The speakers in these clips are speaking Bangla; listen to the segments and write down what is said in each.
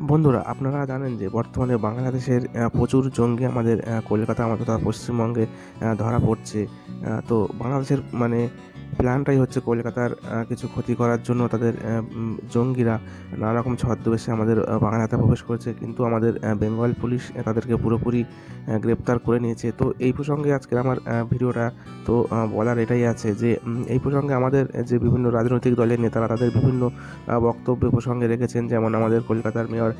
বন্ধুরা, আপনারা জানেন যে বর্তমানে বাংলাদেশের প্রচুর জঙ্গি আমাদের কলকাতা, আমাদের তথা পশ্চিমবঙ্গে ধরা পড়ছে। তো বাংলাদেশের মানে প্ল্যানটাই হচ্ছে কলকাতার কিছু ক্ষতি করার জন্য তাদের জঙ্গিরা নানা রকম ছদ্মবেশে আমাদের বাংলাতে প্রবেশ করেছে। কিন্তু আমাদের বেঙ্গল পুলিশ তাদেরকে পুরোপুরি গ্রেপ্তার করে নিয়েছে। তো এই প্রসঙ্গে আজকের আমার ভিডিওটা তো বলার এটাই আছে যে এই প্রসঙ্গে আমাদের যে বিভিন্ন রাজনৈতিক দলের নেতারা তাদের বিভিন্ন বক্তব্য প্রসঙ্গে রেখেছেন। যেমন আমাদের কলকাতার মেয়র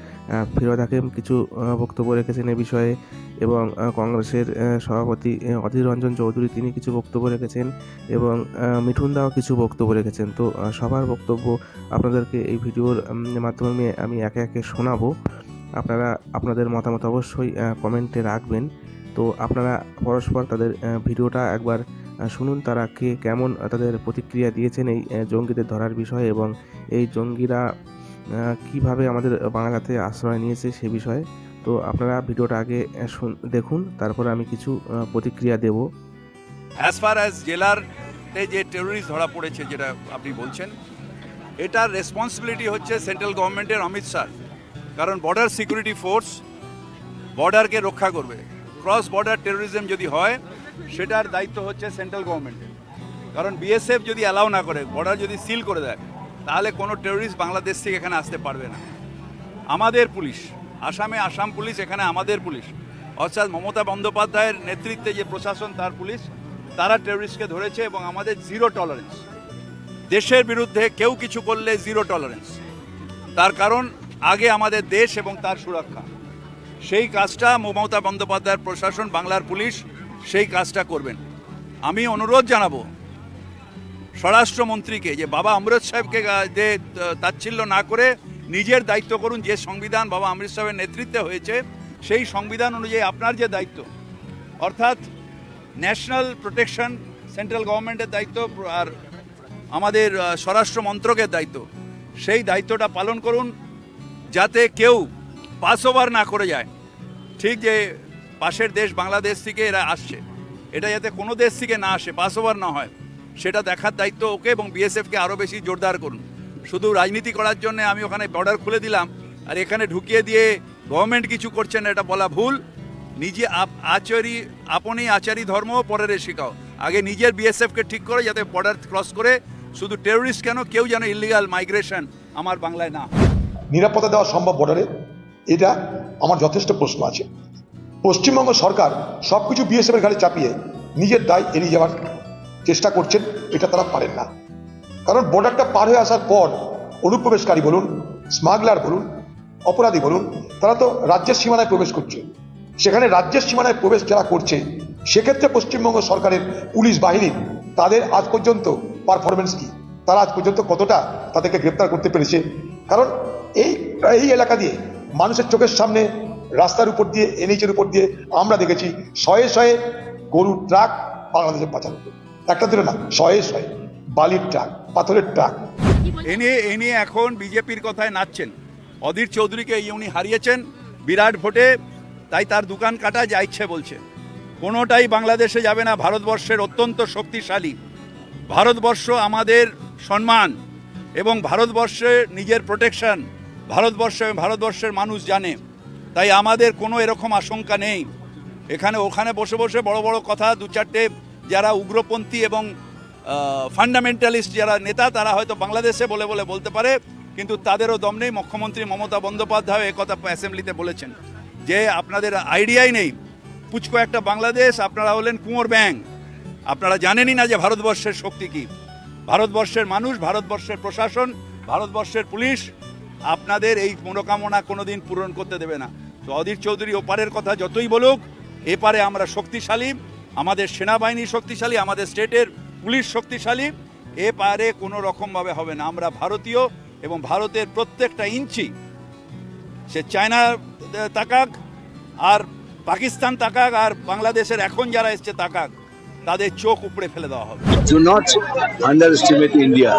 ফিরোজ হাকিম কিছু বক্তব্য রেখেছেন এ বিষয়ে। এবং কংগ্রেসের সভাপতি অধীর রঞ্জন চৌধুরী তিনি কিছু বক্তব্য রেখেছেন এবং মিঠুন দাও কিছু বক্তব্য রেখেছেন। তো সবার বক্তব্য আপনাদেরকে এই ভিডিওর মাধ্যমে আমি একে একে শোনাবো। আপনারা, আপনাদের মতামত অবশ্যই কমেন্টে রাখবেন। তো, আপনারা পরস্পর তাদের ভিডিওটা একবার শুনুন, তারা কে কেমন তাদের প্রতিক্রিয়া দিয়েছেন এই জঙ্গিদের ধরার বিষয়ে এবং এই জঙ্গিরা কীভাবে আমাদের বাংলাতে আশ্রয় নিয়েছে সে বিষয়ে। তো আপনারা ভিডিওটা আগে দেখুন, তারপরে আমি কিছু প্রতিক্রিয়া দেব। অ্যাজ ফার অ্যাজ জেলারতে যে টেরোরিস্ট ধরা পড়েছে, যেটা আপনি বলছেন, এটার রেসপন্সিবিলিটি হচ্ছে সেন্ট্রাল গভর্নমেন্টের অমিত শাহ। কারণ বর্ডার সিকিউরিটি ফোর্স বর্ডারকে রক্ষা করবে। ক্রস বর্ডার টেরোরিজম যদি হয়, সেটার দায়িত্ব হচ্ছে সেন্ট্রাল গভর্নমেন্টের কারণ বিএসএফ যদি অ্যালাউ না করে বর্ডার যদি সিল করে দেয়, তাহলে কোনো টেরোরিস্ট বাংলাদেশ থেকে এখানে আসতে পারবে না। আমাদের পুলিশ আসামে আসাম পুলিশ, এখানে আমাদের পুলিশ। অর্থাৎ মমতা বন্দ্যোপাধ্যায়ের নেতৃত্বে যে প্রশাসন, তার পুলিশ, তারা টেররিস্টকে ধরেছে এবং আমাদের জিরো টলারেন্স দেশের বিরুদ্ধে কেউ কিছু করলে জিরো টলারেন্স তার কারণ, আগে আমাদের দেশ এবং তার সুরক্ষা। সেই কাজটা মমতা বন্দ্যোপাধ্যায়ের প্রশাসন, বাংলার পুলিশ, সেই কাজটা করবেন। আমি অনুরোধ জানাব, স্বরাষ্ট্রমন্ত্রীকে যে বাবা অমৃত সাহেবকে তাচ্ছিল্য না করে নিজের দায়িত্ব করুন, যে সংবিধান বাবা অমৃত সাহেবের নেতৃত্বে হয়েছে, সেই সংবিধান অনুযায়ী আপনার যে দায়িত্ব, অর্থাৎ ন্যাশনাল প্রোটেকশন সেন্ট্রাল গভর্নমেন্টের দায়িত্ব আর আমাদের স্বরাষ্ট্র মন্ত্রকের দায়িত্ব, সেই দায়িত্বটা পালন করুন যাতে কেউ পাস ওভার না করে যায়। ঠিক যে পাশের দেশ বাংলাদেশ থেকে এরা আসছে, এটা যাতে কোনো দেশ থেকে না আসে পাস ওভার না হয়, সেটা দেখার দায়িত্ব ওকে এবং বিএসএফকে আরও বেশি জোরদার করুন। শুধু রাজনীতি করার জন্য আমি ওখানে বর্ডার খুলে দিলাম। আর এখানে ঢুকিয়ে দিয়ে গভর্নমেন্ট কিছু করছে না, এটা বলা ভুল। নিজে আচারি, আপনি আচারি ধর্ম পরের শেখাও। আগে নিজের বিএসএফকে ঠিক করে, যাতে বর্ডার ক্রস করে শুধু টেরোরিস্ট কেন, কেউ যেন ইলিগাল মাইগ্রেশন আমার বাংলায় না। নিরাপত্তা দেওয়া সম্ভব বর্ডারে এটা আমার যথেষ্ট প্রশ্ন আছে। পশ্চিমবঙ্গ সরকার সব কিছু বিএসএফের ঘাড়ে চাপিয়ে নিজের দায় এড়িয়ে যাওয়ার চেষ্টা করছেন, এটা তারা পারেন না। কারণ বর্ডারটা পার হয়ে আসার পর অনুপ্রবেশকারী বলুন, স্মাগলার বলুন, অপরাধী বলুন, তারা তো রাজ্যের সীমানায় প্রবেশ করছে। সেখানে রাজ্যের সীমানায় প্রবেশ যারা করছে, সেক্ষেত্রে পশ্চিমবঙ্গ সরকারের পুলিশ বাহিনী তাদের আজ পর্যন্ত পারফরমেন্স কি? তারা আজ পর্যন্ত কতটা তাদেরকে গ্রেপ্তার করতে পেরেছে? কারণ এই এই এলাকা দিয়ে মানুষের চোখের সামনে রাস্তার উপর দিয়ে এনএইচের উপর দিয়ে আমরা দেখেছি শয়ে শয়ে গরুর ট্রাক বাংলাদেশে পাচার একটা দিলে না, শয়ে শয়ে। বালির ট্রাক, পাথরের ট্রাক। এ নিয়ে এ নিয়ে এখন বিজেপির কথায় নাচছেন। অধীর চৌধুরীকে উনি হারিয়েছেন, বিরাট ভোটে, তাই তার দোকান কাটা যা ইচ্ছে বলছে। কোনোটাই বাংলাদেশে যাবে না, ভারতবর্ষের অত্যন্ত শক্তিশালী। ভারতবর্ষ আমাদের সম্মান এবং ভারতবর্ষে নিজের প্রোটেকশন, ভারতবর্ষ ভারতবর্ষের মানুষ জানে। তাই আমাদের কোনো এরকম আশঙ্কা নেই। এখানে, ওখানে বসে বসে বড় বড় কথা দু চারটে যারা উগ্রপন্থী এবং ফান্ডামেন্টালিস্ট যারা নেতা, তারা হয়তো বাংলাদেশে বলে বলে বলতে পারে, কিন্তু তাদেরও দম নেই। মুখ্যমন্ত্রী মমতা বন্দ্যোপাধ্যায় একথা অ্যাসেম্বলিতে বলেছেন যে, আপনাদের আইডিয়াই নেই। পুচকো একটা বাংলাদেশ, আপনারা হলেন কুঁয়োর ব্যাং আপনারা জানেনই না যে, ভারতবর্ষের শক্তি কি। ভারতবর্ষের মানুষ, ভারতবর্ষের প্রশাসন, ভারতবর্ষের পুলিশ, আপনাদের এই মনোকামনা কোনোদিন পূরণ করতে দেবে না। তো অধীর চৌধুরী ওপারের কথা যতই বলুক, এপারে আমরা শক্তিশালী, আমাদের সেনাবাহিনী শক্তিশালী, আমাদের স্টেটের পুলিশ শক্তিশালী, এপারে কোনো রকমভাবে হবে না। আমরা ভারতীয় এবং ভারতের প্রত্যেকটা ইঞ্চি সে চায়না তাকাক আর পাকিস্তান তাকাক আর বাংলাদেশের এখন যারা এসছে তাকাক, তাদের চোখ উপড়ে ফেলে দেওয়া হবে। Do not underestimate ইন্ডিয়া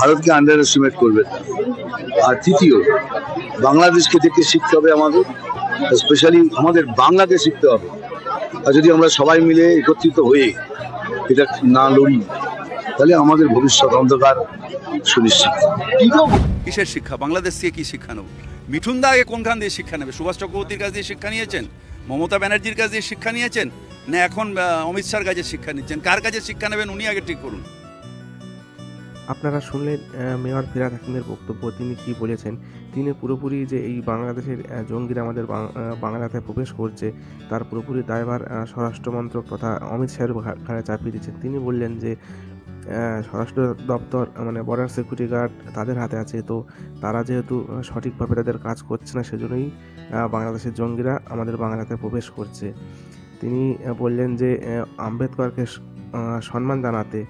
ভারতকে আন্ডার এস্টিমেট করবে। আর তৃতীয়, বাংলাদেশকে দেখে শিখতে হবে আমাদের স্পেশালি আমাদের বাংলাকে শিখতে হবে। আর যদি আমরা সবাই মিলে একত্রিত হয়ে এটা না লড়ি, তাহলে আমাদের ভবিষ্যৎ অন্ধকার সুনিশ্চিত। কিসের শিক্ষা? বাংলাদেশ থেকে কি শিক্ষা নেব? মিঠুন দা আগে কোনখান দিয়ে শিক্ষা নেবে? সুভাষ চক্রবর্তীর কাছ দিয়ে শিক্ষা নিয়েছেন? মমতা ব্যানার্জির কাছ দিয়ে শিক্ষা নিয়েছেন? না, এখন অমিত শাহর কাছে শিক্ষা নিচ্ছেন? কার কাছে শিক্ষা নেবেন? উনি আগে ঠিক করুন। আপনারা শুনলেন মেয়র ফিরাদ হাকিমের বক্তব্য। তিনি কি বলেছেন? তিনি পুরোপুরি যে এই বাংলাদেশের জঙ্গিরা আমাদের বাংলাতে প্রবেশ করছে তার পুরোপুরি দায়ভার আহ, স্বরাষ্ট্র মন্ত্রক তথা অমিত শাহের ঘাড়ে চাপিয়ে দিচ্ছেন তিনি বললেন যে স্বরাষ্ট্র দপ্তর মানে বর্ডার সিকিউরিটি গার্ড তাদের হাতে আছে। তো তারা যেহেতু সঠিকভাবে তাদের কাজ করছে না সেজন্যই বাংলাদেশের জঙ্গিরা আমাদের বাংলাতে প্রবেশ করছে। তিনি বললেন যে আম্বেদকরকে সম্মান জানাতে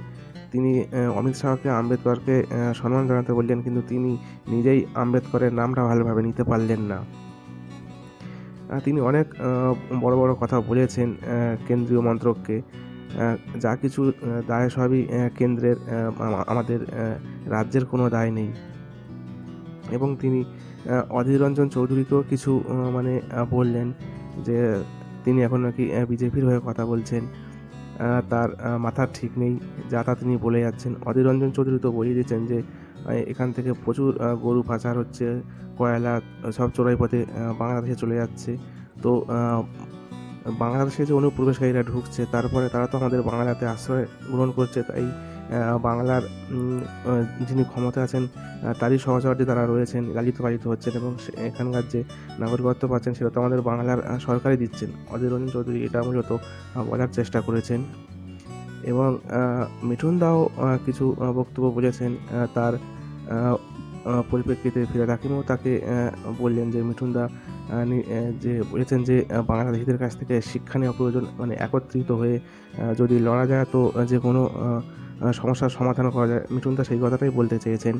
তিনি অমিত শাহকে, আম্বেদকরকে সম্মান জানাতে বললেন, কিন্তু তিনি নিজেই আম্বেদকরের নামটা ভালোভাবে নিতে পারলেন না। তিনি অনেক বড় বড় কথা বলেছেন কেন্দ্রীয় মন্ত্রককে। যা কিছু দায় সবই কেন্দ্রের আমাদের রাজ্যের কোনো দায় নেই। এবং তিনি অধীর রঞ্জন চৌধুরীকেও কিছু মানে বললেন যে, তিনি এখন নাকি বিজেপির হয়ে কথা বলছেন। তার মাথার ঠিক নেই, যা তা তিনি বলে যাচ্ছেন। অধীর রঞ্জন চৌধুরী তো বলিয়ে দিয়েছেন যে এখান থেকে প্রচুর গরু পাচার হচ্ছে, কয়লা, সব চোরাই পথে বাংলাদেশে চলে যাচ্ছে। তো বাংলাদেশে যে অনুপ্রবেশকারীরা ঢুকছে, তারপরে তারা তো আমাদের বাংলাতে আশ্রয় গ্রহণ করছে, তাই বাংলার যিনি ক্ষমতা আছেন তারই সহচর্যে তারা রয়েছেন লালিত পালিত হচ্ছেন এবং এখানকার যে নাগরিকত্ব পাচ্ছেন, সেটা তো আমাদের বাংলার সরকারই দিচ্ছেন। অধীর রঞ্জন চৌধুরী এটা মূলত বলার চেষ্টা করেছেন। এবং মিঠুন দাও কিছু বক্তব্য বলেছেন তার পরিপ্রেক্ষিতে ফিরাদ হাকিমও তাকে বললেন যে মিঠুন দা যে বলেছেন যে বাংলাদেশিদের কাছ থেকে শিক্ষা নেওয়া প্রয়োজন মানে একত্রিত হয়ে যদি লড়া যায়, তো যে কোনো সমস্যার সমাধান করা যায়। মিঠুন দা সেই কথাটাই বলতে চেয়েছেন।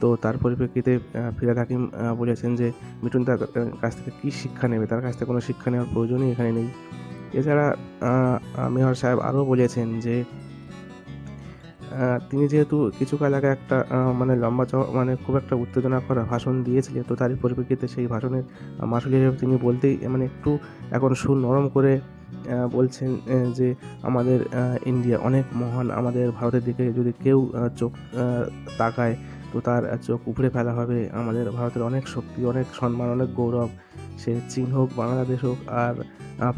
তো তার পরিপ্রেক্ষিতে ফিরাদ হাকিম বলেছেন যে মিঠুন তার কাছ থেকে কী শিক্ষা নেবে? তার কাছ থেকে কোনো শিক্ষা নেওয়ার প্রয়োজনই এখানে নেই। এছাড়া মেয়র সাহেব আরও বলেছেন যে তিনি যেহেতু কিছু কাল আগে একটা মানে লম্বা মানে খুব একটা উত্তেজনা করা ভাষণ দিয়েছিলেন, তো তারই পরিপ্রেক্ষিতে সেই ভাষণের মাসুল হিসেবে তিনি বলতেই মানে একটু এখন সুর নরম করে বলছেন যে আমাদের ইন্ডিয়া অনেক মহান, আমাদের ভারতের দিকে যদি কেউ চোখ তাকায়, তো তার চোখ উপড়ে ফেলা হবে। আমাদের ভারতের অনেক শক্তি, অনেক সম্মান, অনেক গৌরব, সে চীন হোক, বাংলাদেশ হোক, আর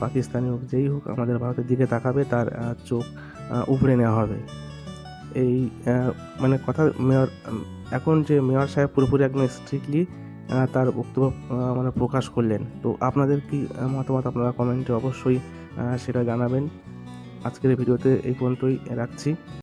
পাকিস্তানি হোক, যেই হোক আমাদের ভারতের দিকে তাকাবে, তার চোখ উপড়ে নেওয়া হবে। এই মানে কথা মেয়র এখন যে মেয়র সাহেব পুরোপুরি একদম স্ট্রিক্টলি তার বক্তব্য মানে প্রকাশ করলেন। তো আপনাদের কি মতামত আপনারা কমেন্টে অবশ্যই সেটা জানাবেন। আজকের ভিডিওতে এই পর্যন্তই রাখছি।